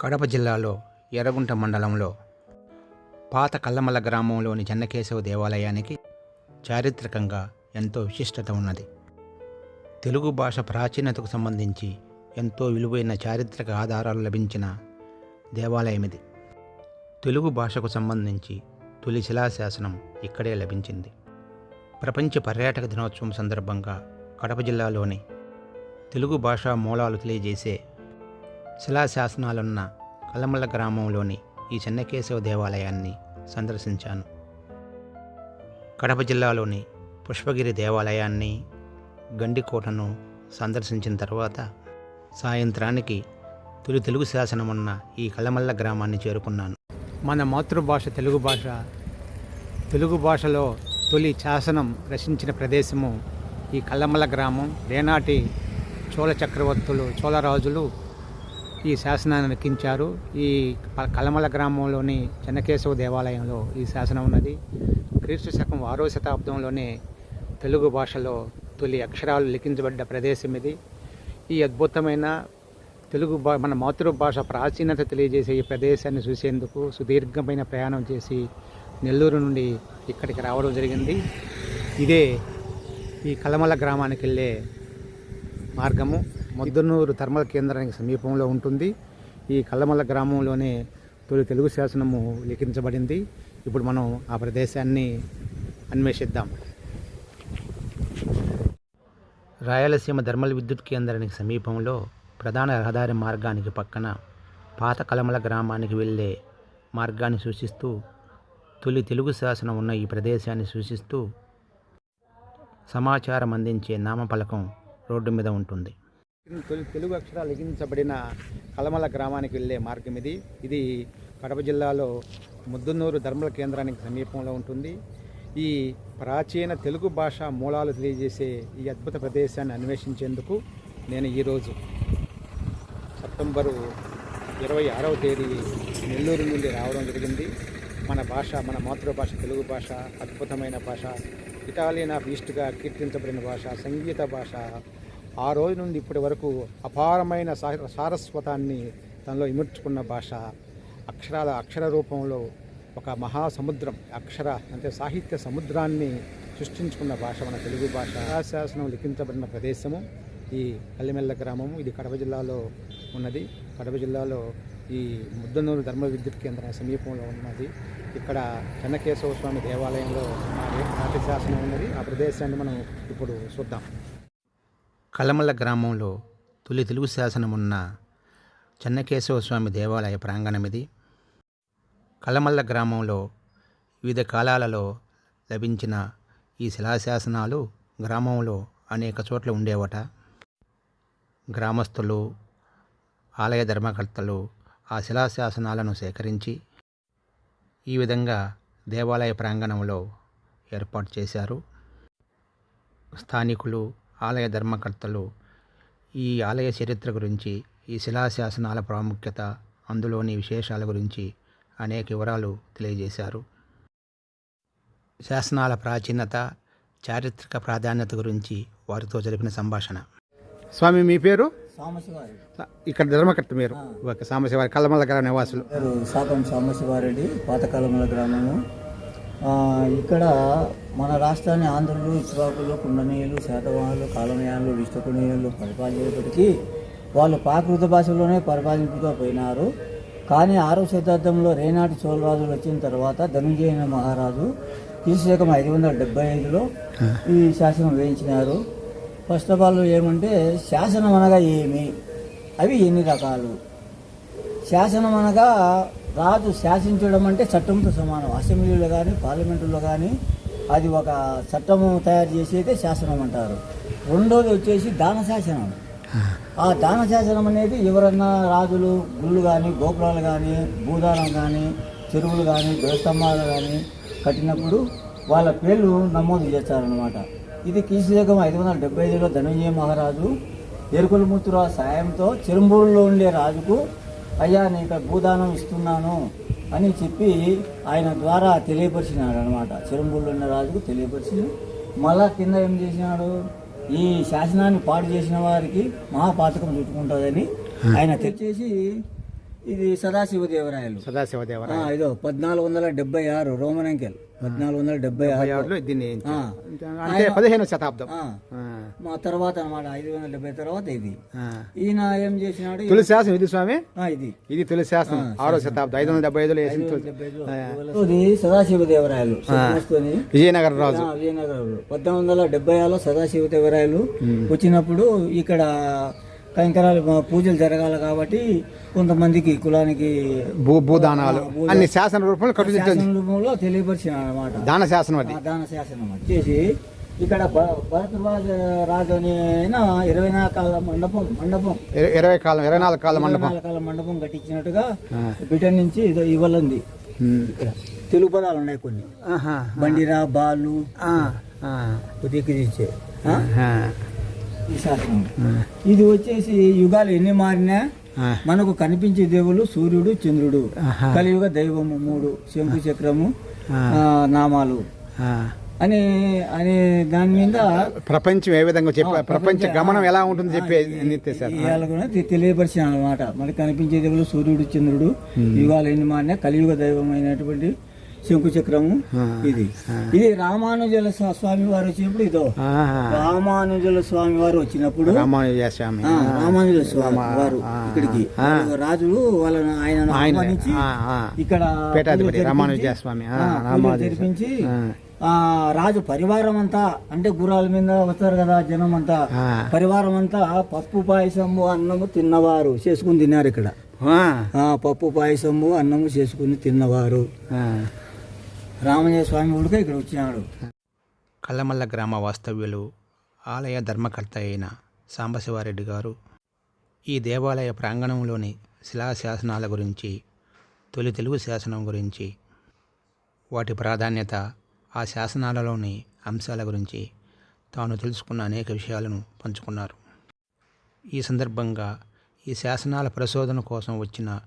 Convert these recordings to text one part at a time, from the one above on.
కడప జిల్లాలో ఎర్రగుంట మండలంలో పాత కల్లమల్ల గ్రామంలోని చెన్నకేశవ దేవాలయానికి చారిత్రకంగా ఎంతో విశిష్టత ఉన్నది. తెలుగు భాష ప్రాచీనతకు సంబంధించి ఎంతో విలువైన చారిత్రక ఆధారాలు లభించిన దేవాలయం ఇది తెలుగు భాషకు సంబంధించి తొలి శిలాశాసనం ఇక్కడే లభించింది. ప్రపంచ పర్యాటక దినోత్సవం సందర్భంగా కడప జిల్లాలోని తెలుగు భాషా మూలాలు తెలియజేసే శిలాశాసనాలున్న కలమల్ల గ్రామంలోని ఈ చెన్నకేశవ దేవాలయాన్ని సందర్శించాను. కడప జిల్లాలోని పుష్పగిరి దేవాలయాన్ని గండికోటను సందర్శించిన తర్వాత సాయంత్రానికి తొలి తెలుగు శాసనం ఉన్న ఈ కలమల్ల గ్రామాన్ని చేరుకున్నాను. మన మాతృభాష తెలుగు భాష తెలుగు భాషలో తొలి శాసనం రచించిన ప్రదేశము ఈ కల్లమల్ల గ్రామం. రేనాటి చోళ చక్రవర్తులు చోళరాజులు ఈ శాసనాన్ని లిఖించారు ఈ కలమల గ్రామంలోని చెన్నకేశవ దేవాలయంలో ఈ శాసనం ఉన్నది. క్రీస్తు శకం ఆరో శతాబ్దంలోనే తెలుగు భాషలో తొలి అక్షరాలు లిఖించబడ్డ ప్రదేశం ఇది. ఈ అద్భుతమైన తెలుగు భా మన మాతృభాష ప్రాచీనత తెలియజేసే ఈ ప్రదేశాన్ని చూసేందుకు సుదీర్ఘమైన ప్రయాణం చేసి నెల్లూరు నుండి ఇక్కడికి రావడం జరిగింది. ఇదే ఈ కలమల గ్రామానికి వెళ్ళే మార్గము. మొద్దనూరు థర్మల్ కేంద్రానికి సమీపంలో ఉంటుంది. ఈ కల్లమల్ల గ్రామంలోనే తొలి తెలుగు శాసనము లిఖించబడింది. ఇప్పుడు మనం ఆ ప్రదేశాన్ని అన్వేషిద్దాం. రాయలసీమ థర్మల్ విద్యుత్ కేంద్రానికి సమీపంలో ప్రధాన రహదారి మార్గానికి పక్కన పాత కలమల గ్రామానికి వెళ్ళే మార్గాన్ని సూచిస్తూ తొలి తెలుగు శాసనం ఉన్న ఈ ప్రదేశాన్ని సూచిస్తూ సమాచారం అందించే నామఫలకం రోడ్డు మీద ఉంటుంది. తొలి తెలుగు అక్షరాలు లిఖించబడిన కలమల గ్రామానికి వెళ్ళే మార్గం ఇది. ఇది కడప జిల్లాలో ముద్దునూరు ధర్మల కేంద్రానికి సమీపంలో ఉంటుంది. ఈ ప్రాచీన తెలుగు భాష మూలాలు తెలియజేసే ఈ అద్భుత ప్రదేశాన్ని అన్వేషించేందుకు నేను ఈరోజు సెప్టెంబరు ఇరవై ఆరవ తేదీ నెల్లూరు నుండి రావడం జరిగింది. మన భాష మన మాతృభాష తెలుగు భాష అద్భుతమైన భాష ఇటాలియన్ ఆఫ్ ఈస్ట్గా కీర్తించబడిన భాష సంగీత భాష ఆ రోజు నుండి ఇప్పటి వరకు అపారమైన సారస్వతాన్ని తనలో ఇముడ్చుకున్న భాష అక్షరాల అక్షర రూపంలో ఒక మహాసముద్రం అక్షర అంటే సాహిత్య సముద్రాన్ని సృష్టించుకున్న భాష మన తెలుగు భాష. శాసనం లిఖించబడిన ప్రదేశము. ఈ కల్లిమెల్ల గ్రామము. ఇది కడప జిల్లాలో ఉన్నది. కడప జిల్లాలో ఈ ముద్దనూరు ధర్మ విద్యుత్ కేంద్రం సమీపంలో ఉన్నది. ఇక్కడ చెన్నకేశవ స్వామి దేవాలయంలో నాటి శాసనం ఉన్నది. ఆ ప్రదేశాన్ని మనం ఇప్పుడు చూద్దాం. కలమల గ్రామంలో తొలి తెలుగు శాసనం ఉన్న చెన్నకేశవ స్వామి దేవాలయ ప్రాంగణం ఇది కలమల్ల గ్రామంలో వివిధ కాలాలలో లభించిన ఈ శిలాశాసనాలు గ్రామంలో అనేక చోట్ల ఉండేవట. గ్రామస్తులు ఆలయ ధర్మకర్తలు ఆ శిలాశాసనాలను సేకరించి ఈ విధంగా దేవాలయ ప్రాంగణంలో ఏర్పాటు చేశారు. స్థానికులు ఆలయ ధర్మకర్తలు ఈ ఆలయ చరిత్ర గురించి ఈ శిలాశాసనాల ప్రాముఖ్యత అందులోని విశేషాల గురించి అనేక వివరాలు తెలియజేశారు. శాసనాల ప్రాచీనత చారిత్రక ప్రాధాన్యత గురించి వారితో జరిపిన సంభాషణ. స్వామి మీ పేరు? ఇక్కడ ధర్మకర్త మీరు. ఓకే సాంబశివారి కల్లమల్ల గ్రామ నివాసులు. పేరు శాతం సాంబశివారెడ్డి పాతకాలముల గ్రామము. ఆ, ఇక్కడ మన రాష్ట్రాన్ని ఆంధ్రులు ఇస్వాకులు కుండనీయులు శాతవాహనులు కాలనయాలు విష్ణుకునీయులు పరిపాలించేటప్పటికీ వాళ్ళు ప్రాకృత భాషలోనే పరిపాలింపుతూ పోయినారు. కానీ ఆరో శతాబ్దంలో రేనాటి చోళరాజులు వచ్చిన తర్వాత ధనుంజయ మహారాజు క్రీస్తుశకం ఐదు వందల డెబ్బై ఐదులో ఈ శాసనం వేయించినారు. ఫస్ట్ ఆఫ్ ఆల్ ఏమంటే శాసనం అనగా ఏమి? అవి ఎన్ని రకాలు? శాసనం అనగా రాజు శాసించడం అంటే చట్టంతో సమానం. అసెంబ్లీలో కానీ పార్లమెంటులో కానీ అది ఒక చట్టము తయారు చేసేదే శాసనం అంటారు. రెండోది వచ్చేసి దాన శాసనం. ఆ దాన శాసనం అనేది ఎవరన్నా రాజులు గుళ్ళు కానీ గోపురాలు కానీ భూదానం కానీ చెరువులు కానీ దేవస్తంభాలు కానీ కట్టినప్పుడు వాళ్ళ పేర్లు నమోదు చేస్తారనమాట ఇది కీశకం ఐదు వందల డెబ్బై ఐదులో ధనంజయ మహారాజు ఎరుకులముత్తుర సాయంతో చెరుంబూరులో ఉండే రాజుకు అయ్యా నీకు భూదానం ఇస్తున్నాను. అని చెప్పి ఆయన ద్వారా తెలియపరిచినాడు అనమాట చిరంబుళ్ళు ఉన్న రాజుకు తెలియపరిచి మళ్ళా కింద ఏం చేసినాడు? ఈ శాసనాన్ని పాడు చేసిన వారికి మహాపాతకం చుట్టుకుంటుందని ఆయన తెచ్చేసి ఇది సదాశివదేవరాయలు. సదాశివదేవర ఆ, ఇదో పద్నాలుగు వందల డెబ్బై ఆరు రోమన్ అంకెల్. పద్నాలుగు వందల డెబ్బై ఆరు యార్డులో దీన్ని పదిహేను శతాబ్దం. మా తర్వాత అన్నమాట ఐదు వందల డెబ్బై తర్వాత ఇది. ఈయన ఏం చేసినాడు? తొలి శాసనం ఇది స్వామి? ఇది. ఇది తొలి శాసనం. ఆరో శతాబ్దం. ఐదు వందల డెబ్బై ఐదులో ఇది సదాశివదేవరాయలు. విజయనగర రాజు. విజయనగరంలో. పద్దెనిమిది వందల డెబ్బై ఆరులో సదాశివదేవరాయలు వచ్చినప్పుడు ఇక్కడ కైంకరాలు పూజలు జరగాలి కాబట్టి కొంతమందికి కులానికి భూదానాలు అన్ని శాసన రూపంలో శాసన రూపంలో తెలియపరిచిన అనమాట దాన శాసనం అది. దాన శాసనం వచ్చేసి ఇక్కడ భరద్వాజ రాజు అని ఇరవై నాలుగు కాల మండపం మండపం. ఇర- ఇరవై కాలం ఇరవై నాలుగు కాలం మండపం. కాల మండపం కట్టించినట్టుగా. బ్రిటన్ నుంచి ఇవ్వలంది. తెలుగు పదాలు ఉన్నాయి కొన్ని. ఆహా. బండిరా బాలు ఆ, ఈ ఇది వచ్చేసి యుగాలు ఎన్ని మారినా. మనకు కనిపించే దేవుళ్ళు సూర్యుడు చంద్రుడు. కలియుగ దైవము మూడు శంకు చక్రము నామాలు. అని అనే దాని మీద ప్రపంచం ఏ విధంగా చెప్ప ప్రపంచ గమనం ఎలా ఉంటుంది చెప్పే తెలియపరిచాను అనమాట మనకి కనిపించే దేవుళ్ళు సూర్యుడు చంద్రుడు. యుగాలు ఎన్ని మారినా కలియుగ దైవమైనటువంటి శంకు చక్రము ఇది. ఇది రామానుజుల స్వా- స్వామి వారు వచ్చినప్పుడు ఇదో. రామానుజుల స్వామి వారు వచ్చినప్పుడు రామానుజ స్వామి. రామానుజుల స్వామి వారు ఇక్కడికి. వాళ్ళు రాజులు వాళ్ళని ఆయన ఆహ్వానించి. ఇక్కడ రామానుజ స్వామి. జరిపించి రాజు పరివారం అంతా అంటే గుర్రాల మీద వస్తారు కదా జనం అంతా. పరివారం అంతా పప్పు పాయసము అన్నము తిన్నవారు చేసుకుని తిన్నారు ఇక్కడ. పప్పు పాయసము అన్నము చేసుకుని తిన్నవారు. రామయ్య స్వామి ఉడికే ఇక్కడ వచ్చినాడు. కల్లమల్ల గ్రామ వాస్తవ్యులు ఆలయ ధర్మకర్త అయిన సాంబశివారెడ్డి గారు ఈ దేవాలయ ప్రాంగణంలోని శిలాశాసనాల గురించి తొలి తెలుగు శాసనం గురించి వాటి ప్రాధాన్యత ఆ శాసనాలలోని అంశాల గురించి తాను తెలుసుకున్న అనేక విషయాలను పంచుకున్నారు. ఈ సందర్భంగా ఈ శాసనాల పరిశోధన కోసం వచ్చిన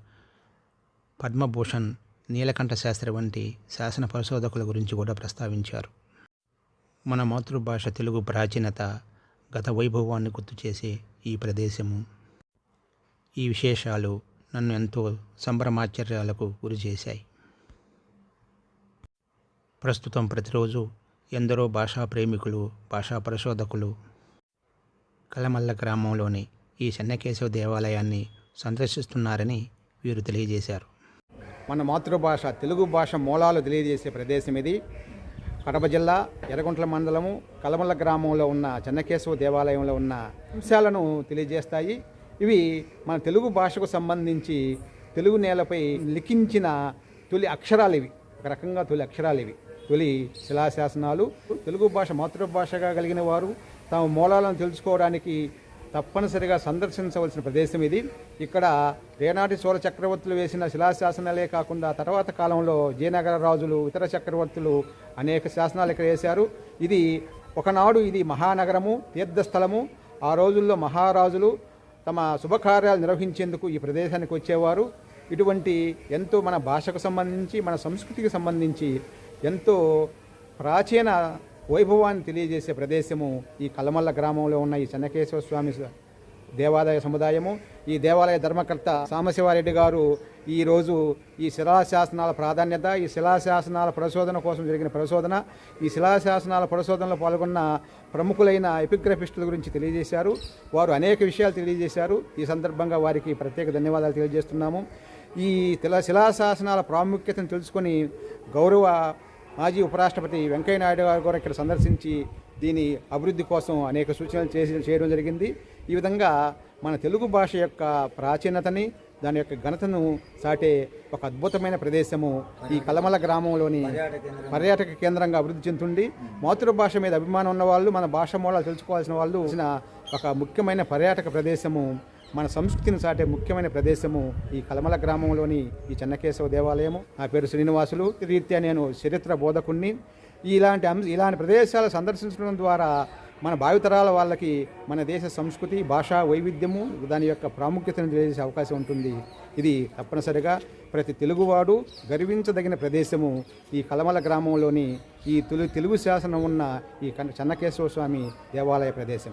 పద్మభూషణ్ నీలకంఠ శాస్త్రి వంటి శాసన పరిశోధకుల గురించి కూడా ప్రస్తావించారు. మన మాతృభాష తెలుగు ప్రాచీనత గత వైభవాన్ని గుర్తు చేసే ఈ ప్రదేశము. ఈ విశేషాలు నన్ను ఎంతో సంభ్రమాశ్చర్యాలకు గురి చేశాయి. ప్రస్తుతం ప్రతిరోజు ఎందరో భాషా ప్రేమికులు భాషా పరిశోధకులు కలమల్ల గ్రామంలోని ఈ చెన్నకేశవ దేవాలయాన్ని సందర్శిస్తున్నారని వీరు తెలియజేశారు. మన మాతృభాష తెలుగు భాష మూలాలు తెలియజేసే ప్రదేశం ఇది. కడప జిల్లా ఎర్రగుంట్ల మండలము కలమల్ల గ్రామంలో ఉన్న చెన్నకేశవ దేవాలయంలో ఉన్న అంశాలను తెలియజేస్తాయి. ఇవి మన తెలుగు భాషకు సంబంధించి తెలుగు నేలపై లిఖించిన తొలి అక్షరాలు ఇవి. ఒక రకంగా తొలి అక్షరాలు ఇవి. తొలి శిలాశాసనాలు. తెలుగు భాష మాతృభాషగా కలిగిన వారు తమ మూలాలను తెలుసుకోవడానికి తప్పనిసరిగా సందర్శించవలసిన ప్రదేశం ఇది. ఇక్కడ రేనాటి చోళ చక్రవర్తులు వేసిన శిలాశాసనాలే కాకుండా తర్వాత కాలంలో జయనగర రాజులు ఇతర చక్రవర్తులు అనేక శాసనాలు ఇక్కడ వేశారు. ఇది ఒకనాడు ఇది మహానగరము తీర్థస్థలము. ఆ రోజుల్లో మహారాజులు తమ శుభకార్యాలు నిర్వహించేందుకు ఈ ప్రదేశానికి వచ్చేవారు. ఇటువంటి ఎంతో మన భాషకు సంబంధించి మన సంస్కృతికి సంబంధించి ఎంతో ప్రాచీన వైభవాన్ని తెలియజేసే ప్రదేశము ఈ కలమల్ల గ్రామంలో ఉన్న ఈ చెన్నకేశ్వర స్వామి దేవాలయ సముదాయము. ఈ దేవాలయ ధర్మకర్త సాంబశివారెడ్డి గారు ఈరోజు ఈ శిలాశాసనాల ప్రాధాన్యత ఈ శిలాశాసనాల పరిశోధన కోసం జరిగిన పరిశోధన ఈ శిలాశాసనాల పరిశోధనలో పాల్గొన్న ప్రముఖులైన ఎపిగ్రఫిస్టుల గురించి తెలియజేశారు. వారు అనేక విషయాలు తెలియజేశారు. ఈ సందర్భంగా వారికి ప్రత్యేక ధన్యవాదాలు తెలియజేస్తున్నాము. ఈ శిలా శిలాశాసనాల ప్రాముఖ్యతను తెలుసుకొని గౌరవ మాజీ ఉపరాష్ట్రపతి వెంకయ్యనాయుడు గారు కూడా ఇక్కడ సందర్శించి దీని అభివృద్ధి కోసం అనేక సూచనలు చేసి చేయడం జరిగింది. ఈ విధంగా మన తెలుగు భాష యొక్క ప్రాచీనతని దాని యొక్క ఘనతను సాటే ఒక అద్భుతమైన ప్రదేశము ఈ కలమల గ్రామంలోని పర్యాటక కేంద్రంగా అభివృద్ధి చెందుతుంది. మాతృభాష మీద అభిమానం ఉన్న వాళ్ళు మన భాష మూలాలు తెలుసుకోవాల్సిన వాళ్ళు వచ్చిన ఒక ముఖ్యమైన పర్యాటక ప్రదేశము మన సంస్కృతిని సాటే ముఖ్యమైన ప్రదేశము ఈ కలమల గ్రామంలోని ఈ చెన్నకేశవ దేవాలయము. నా పేరు శ్రీనివాసులు. ఈ రీత్యా నేను చరిత్ర బోధకుణ్ణి. ఇలాంటి అంశ ఇలాంటి ప్రదేశాలు సందర్శించడం ద్వారా మన భావితరాల వాళ్ళకి మన దేశ సంస్కృతి భాషా వైవిధ్యము దాని యొక్క ప్రాముఖ్యతను తెలియజేసే అవకాశం ఉంటుంది. ఇది తప్పనిసరిగా ప్రతి తెలుగువాడు గర్వించదగిన ప్రదేశము. ఈ కలమల గ్రామంలోని ఈ తొలి తెలుగు శాసనం ఉన్న ఈ కన్న- చెన్నకేశవ స్వామి దేవాలయ ప్రదేశం.